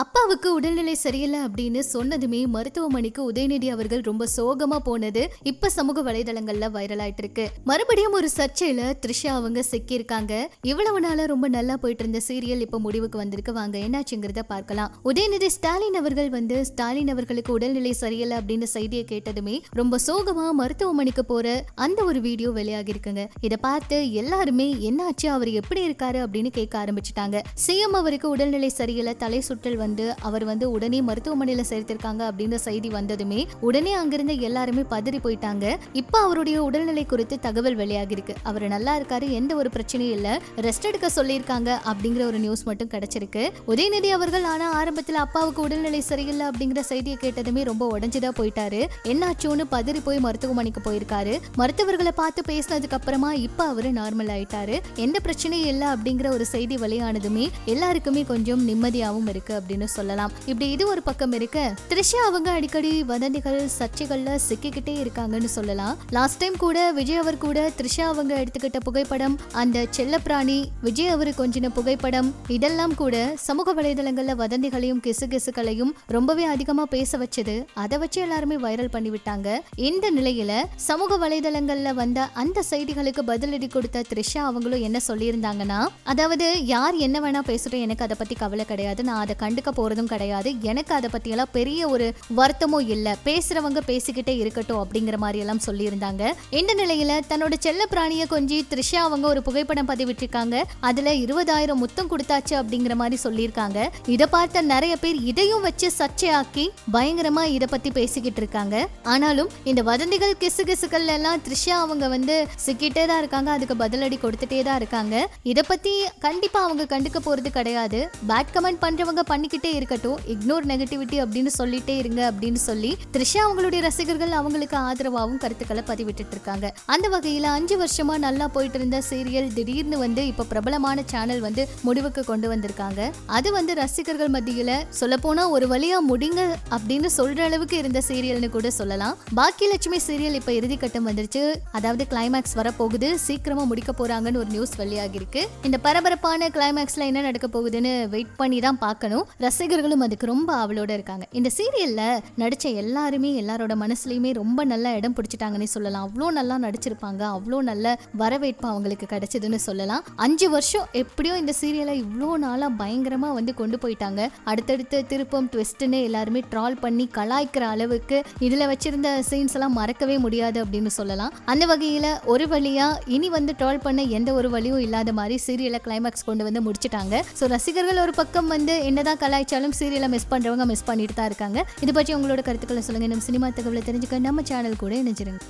அப்பாவுக்கு உடல்நிலை சரியில்லை அப்படின்னு சொன்னதுமே மருத்துவமனைக்கு உதயநிதி அவர்கள் ரொம்ப சோகமா போனது இப்ப சமூக வலைதளங்கள்ல வைரல் ஆயிட்டு இருக்கு மறுபடியும் ஒரு சர்ச்சையில த்ரிஷா அவங்க சிக்கியிருக்காங்க. இவ்வளவு நாளா ரொம்ப நல்லா போயிட்டு இருந்த சீரியல் இப்ப முடிவுக்கு வந்திருக்கு. வாங்க என்னாச்சுங்கிறத பார்க்கலாம். உதயநிதி ஸ்டாலின் அவர்கள் வந்து ஸ்டாலின் அவர்களுக்கு உடல்நிலை சரியில்லை அப்படின்னு செய்தியை கேட்டதுமே ரொம்ப சோகமா மருத்துவமனைக்கு போற அந்த ஒரு வீடியோ வெளியாகி இருக்குங்க இதை பார்த்து எல்லாருமே என்னாச்சு? அவர் எப்படி இருக்காரு? அப்படின்னு கேட்க ஆரம்பிச்சிட்டாங்க. சிஎம் அவருக்கு உடல்நிலை சரியில்லை தலை சுற்றல் வந்து அவர் வந்து உடனே மருத்துவமனையில சேர்த்திருக்காங்க அப்படின்ற செய்தி வந்ததுமே உடனே அங்கிருந்த எல்லாருமே பதறி போயிட்டாங்க. இப்ப அவருடைய உடல்நிலை குறித்து தகவல் வெளியாகி இருக்கு அவர் நல்லா இருக்காரு எந்த ஒரு பிரச்சனையும் இல்ல. ரெஸ்ட் எடுக்க சொல்லியிருக்காங்க அப்படிங்கிற ஒரு நியூஸ் மட்டும் கிடைச்சிருக்கு. உதயநிதி அவர்கள் ஆனா ஆரம்பத்துல அப்பாவுக்கு உடல்நிலை சரியில்லை அப்படிங்கிற செய்தியை கேட்டதுமே ரொம்ப உடஞ்சுதான் போயிட்டாரு. என்னாச்சுன்னு பதறி போய் மருத்துவமனைக்கு போயிருக்காரு. மருத்துவர்களை பார்த்து பேசினதுக்கு அப்புறமா இப்ப அவரு நார்மல் ஆயிட்டாரு. எந்த பிரச்சனையும் இல்லை அப்படிங்கிற ஒரு செய்தி வெளியானதுமே எல்லாருக்குமே கொஞ்சம் நிம்மதியாகவும் இருக்கு அப்படின்னு சொல்லலாம். இப்படி இது ஒரு பக்கம் இருக்கு. த்ரிஷா அவங்க அடிக்கடி வதந்திகள் சர்ச்சைகள்ல சிக்கிக்கிட்டே இருக்காங்கன்னு சொல்லலாம். லாஸ்ட் டைம் கூட விஜய் அவர் கூட த்ரிஷா அவங்க எடுத்துக்கிட்ட புகைப்படம் அந்த செல்லப்பிராணி விஜய் அவரு கொஞ்சின புகைப்படம் இதெல்லாம் கூட சமூக வலைதளங்கள்ல வதந்திகளையும் கிசுகிசுகளையும் ரொம்பவே அதிகமா பேச வச்சது. அதை வச்சு எல்லாருமே வைரல் பண்ணி விட்டாங்க. இந்த நிலையில சமூக வலைதளங்கள்ல வந்த அந்த செய்திகளுக்கு பதிலடி கொடுத்த த்ரிஷா அவங்களும் என்ன சொல்லியிருந்தாங்கன்னா அதாவது யார் என்ன வேணா பேசட்டும் எனக்கு அதை பத்தி கவலை கிடையாது. நான் அதை கண்டுக்க போறதும் கிடையாது. எனக்கு அதை பத்தி எல்லாம் பெரிய ஒரு வருத்தமும் இல்ல. பேசுறவங்க பேசிக்கிட்டே இருக்கட்டும் அப்படிங்கிற மாதிரி எல்லாம் சொல்லியிருந்தாங்க. இந்த நிலையில தன்னோட செல்ல பிராணியை கொஞ்சி த்ரிஷா அவங்க ஒரு புகைப்படம் பதிவிட்டிருக்காங்க. அதுல இருபதாயிரம் முத்தம் கொடுத்தாச்சு அப்படிங்கிற மாதிரி சொல்லியிருக்காங்க. இதை பார்த்த நிறைய பேர் இதையும் வச்சு சர்ச்சையாக்கி பயங்கரமா இதை பத்தி பேசிக்கிட்டு இருக்காங்க. ஆனாலும் இந்த வதந்திகள் கிசு கிசுகள் எல்லாம் த்ரிஷா அவங்க வந்து சிக்கிட்டே தான் இருக்காங்க. அதுக்கு பதிலடி கொடுத்துட்டே தான் இருக்காங்க. இதை பத்தி கண்டிப்பா அவங்க கண்டுக்க போறது கிடையாது. பேட் கமெண்ட் பண்றவங்க பண்ணிக்கிட்டே இருக்கட்டும். இக்னோர் நெகட்டிவிட்டி அப்படின்னு சொல்லிட்டே இருங்க அப்படின்னு சொல்லி த்ரிஷா அவங்களுடைய ரசிகர்கள் அவங்களுக்கு ஆதரவாகவும் கருத்துக்களை பதிவிட்டு இருக்காங்க. அந்த வகையில் அஞ்சு வருஷமா நல்லா போயிட்டு இருந்த சீரியல் திடீர்னு வந்து இப்ப பிரபலமான சேனல் வந்து முடிவுக்கு கொண்டு வந்திருக்காங்க. அது வந்து ரசிகர்கள் மத்தியில சொல்லப்போனா ஒரு வழியா முடிங்க அப்படின்னு சொல்ற அளவுக்கு இருந்த சீரியல்னு கூட சொல்லலாம். பாக்கியலட்சுமி சீரியல் இப்ப இறுதிக்கட்டம் வந்துருச்சு. அதாவது கிளைமேக்ஸ் வரப்போகுது. சீக்கிரமா முடிக்க போறாங்கன்னு ஒரு நியூஸ் வெளியாகி இருக்கு இந்த பரபரப்பான கிளைமேக்ஸ்ல என்ன நடக்க போகுதுன்னு வெயிட் பண்ணி தான் பார்க்கணும். ரசிகர்களும் அதுக்கு ரொம்ப ஆவலோட இருக்காங்க. இந்த சீரியல்ல நடிச்ச எல்லாருமே எல்லாரோட மனசுலயுமே ரொம்ப நல்ல இடம் பிடிச்சிட்டாங்கன்னு சொல்லலாம். அவ்வளோ நல்லா நடிச்சிருப்பாங்க. அவ்வளோ நல்ல வரவேற்பு அவங்களுக்கு கிடைச்சதுன்னு சொல்லலாம். அஞ்சு வருஷம் எப்படியோ இந்த சீரியலை இவ்வளோ நாளாக பயங்கரமாக வந்து கொண்டு போயிட்டாங்க. அடுத்தடுத்து திருப்பம் ட்விஸ்ட்டுன்னு எல்லாருமே ட்ரால் பண்ணி கலாய்க்கிற அளவுக்கு இதில் வச்சிருந்த சீன்ஸ் எல்லாம் மறக்கவே முடியாது அப்படின்னு சொல்லலாம். அந்த வகையில் ஒரு வழியாக இனி வந்து ட்ரால் பண்ண எந்த ஒரு வழியும் இல்லாத மாதிரி சீரியலை கிளைமேக்ஸ் கொண்டு வந்து முடிச்சிட்டாங்க. ஸோ ரசிகர்கள் ஒரு பக்கம் வந்து என்னதான் கலாய்ச்சாலும் சீரியலை மிஸ் பண்ணுறவங்க மிஸ் பண்ணிட்டு தான் இருக்காங்க. இது பற்றி உங்களோட கருத்துக்களை சொல்லுங்கள் நம்ம சினிமா தகவலை தெரிஞ்சுக்க நம்ம சேனல் கூட இணைஞ்சிருங்க.